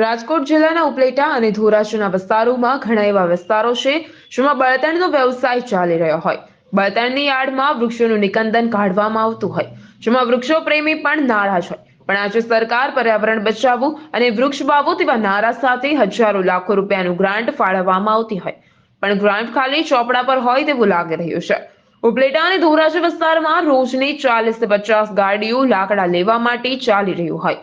રાજકોટ જિલ્લાના ઉપલેટા અને ધોરાજીના વિસ્તારોમાં ઘણા એવા વિસ્તારો છે, જેમાં બળતણનો વ્યવસાય ચાલી રહ્યો હોય. બળતણની આડમાં વૃક્ષોનું નિકંદન કાઢવામાં આવતું હોય, જેમાં વૃક્ષો પ્રેમી પણ નારાજ હોય. પણ આજે સરકાર પર્યાવરણ બચાવવું અને વૃક્ષ વાવો તેવા નારા સાથે હજારો લાખો રૂપિયાનું ગ્રાન્ટ ફાળવવામાં આવતી હોય. પણ ગ્રાન્ટ ખાલી ચોપડા પર હોય તેવું લાગી રહ્યું છે. ઉપલેટા અને ધોરાજી વિસ્તારમાં રોજની ચાલીસ પચાસ ગાડીઓ લાકડા લેવા માટે ચાલી રહ્યું હોય.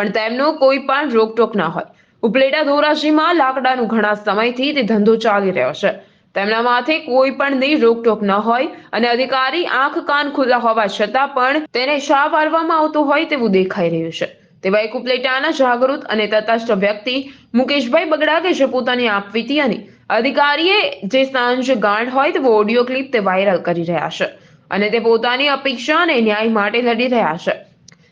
પણ તેમનો કોઈ પણ રોકટોક ના હોય. ઉપલેટા ધોરાજીમાં લાકડાનું ઘણા સમયથી તે ધંધો ચાલી રહ્યો છે. તેમના માથે કોઈ પણની રોકટોક ન હોય અને અધિકારી આંખ કાન ખુલ્લા હોવા છતાં પણ તેને શા વારવામાં આવતો હોય તેવું દેખાઈ રહ્યું છે. તેવા એક ઉપલેટાના જાગૃત અને તટસ્થ વ્યક્તિ મુકેશભાઈ બગડા કે જે પોતાની આપવીતી અને અધિકારીએ જે સાંજ ગાંઠ હોય તેવો ઓડિયો ક્લિપ તે વાયરલ કરી રહ્યા છે. અને તે પોતાની અપેક્ષા અને ન્યાય માટે લડી રહ્યા છે.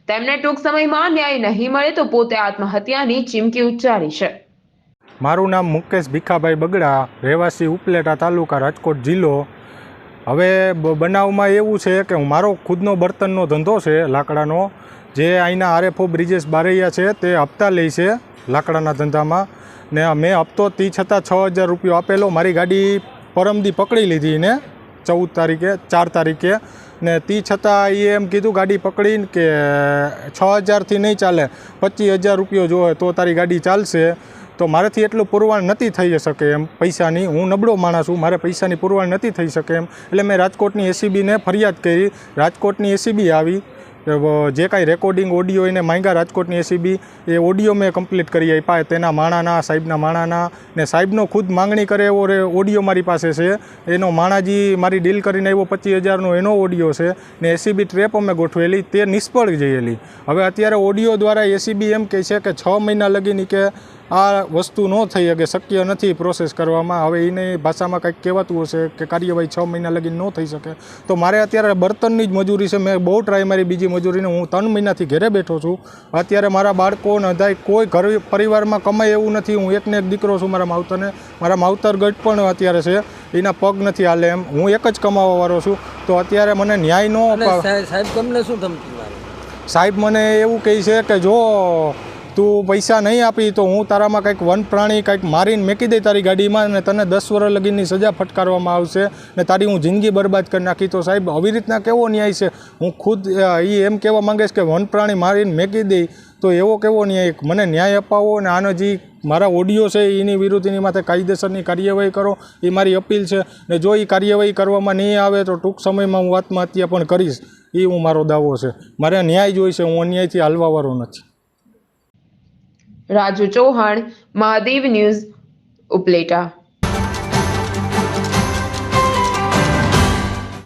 તેમને ટૂંક સમયમાં ન્યાય નહીં મળે તો પોતે આત્મહત્યાની ચીમકી ઉચ્ચારી છે. મારું નામ મુકેશ ભીખાભાઈ બગડા, રહેવાસી ઉપલેટા તાલુકા રાજકોટ જિલ્લો. હવે બનાવમાં એવું છે કે હું મારો ખુદનો બર્તનનો ધંધો છે, લાકડાનો, જે અહીંના આરએફઓ બ્રિજેશ બારૈયા છે તે હપ્તા લે છે લાકડાના ધંધામાં. ને મેં હપ્તો તી છતાં છ હજાર રૂપિયો આપેલો, મારી ગાડી પરમદી પકડી લીધી ને ચૌદ તારીખે, ચાર તારીખે ને તી છતાં એ એમ કીધું ગાડી પકડીને કે છ હજારથી નહીં ચાલે, પચીસ હજાર રૂપિયો જોવે તો તારી ગાડી ચાલશે. તો મારાથી એટલું પુરવાણ નથી થઈ શકે એમ પૈસાની. હું નબળો માણસ છું, મારે પૈસાની પુરવાણ નથી થઈ શકે એમ. એટલે મેં રાજકોટની એસીબીને ફરિયાદ કરી. રાજકોટની એસીબી આવી. જે કાંઈ રેકોર્ડિંગ ઓડિયો એને માંગ્યા રાજકોટની એસીબી એ ઓડિયો મેં કમ્પ્લીટ કરી આપ્યા. તેના માણાના, સાહેબના માણાના ને સાહેબનો ખુદ માંગણી કરે એવો ઓડિયો મારી પાસે છે. એનો માણાજી મારી ડીલ કરીને આવ્યો પચીસ હજારનો, એનો ઓડિયો છે. ને એસીબી ટ્રેપ અમે ગોઠવેલી, તે નિષ્ફળ જયેલી હવે અત્યારે ઓડિયો દ્વારા એસીબી એમ કહે છે કે છ મહિના લગીની કે આ વસ્તુ ન થઈ શકે શક્ય નથી પ્રોસેસ કરવામાં. હવે એને ભાષામાં કંઈક કહેવાતું હશે કે કાર્યવાહી છ મહિના લગી ન થઈ શકે. તો મારે અત્યારે બર્તનની જ મજૂરી છે. મેં બહુ ટ્રાય મારી બીજી મજૂરીને. હું ત્રણ મહિનાથી ઘરે બેઠો છું. અત્યારે મારા બાળકો નધાય કોઈ ઘર પરિવારમાં કમાય એવું નથી. હું એકને એક દીકરો છું મારા માવતરને. મારા માવતર ગઢ પણ અત્યારે છે. એના પગ નથી હાલે એમ. હું એક જ કમાવાવાળો છું. તો અત્યારે મને ન્યાય ન સાહેબ સાહેબ તમને શું ધમકી સાહેબ મને એવું કહે છે કે જો તું પૈસા નહીં આપી તો હું તારામાં કંઈક વન પ્રાણી કંઈક મારીને મેકી દઈ તારી ગાડીમાં અને તને દસ વર્ષ લગીની સજા ફટકારવામાં આવશે ને તારી હું જિંદગી બરબાદ કરી નાખી. તો સાહેબ, આવી રીતના કેવો ન્યાય છે? હું ખુદ એ એમ કહેવા માંગે કે વન પ્રાણી મારીને મેકી દઈ તો એવો કેવો ન્યાય? મને ન્યાય અપાવો અને આનો જે મારા ઓડિયો છે એની વિરુદ્ધ એની માથે કાયદેસરની કાર્યવાહી કરો. એ મારી અપીલ છે ને જો એ કાર્યવાહી કરવામાં નહીં આવે તો ટૂંક સમયમાં હું આત્મહત્યા પણ કરીશ. એ હું મારો દાવો છે. મારે ન્યાય જોઈશે, હું અન્યાયથી હાલવાવાળો નથી. રાજુ ચૌહાણ મહાદેવ ન્યૂઝ ઉપલેટા.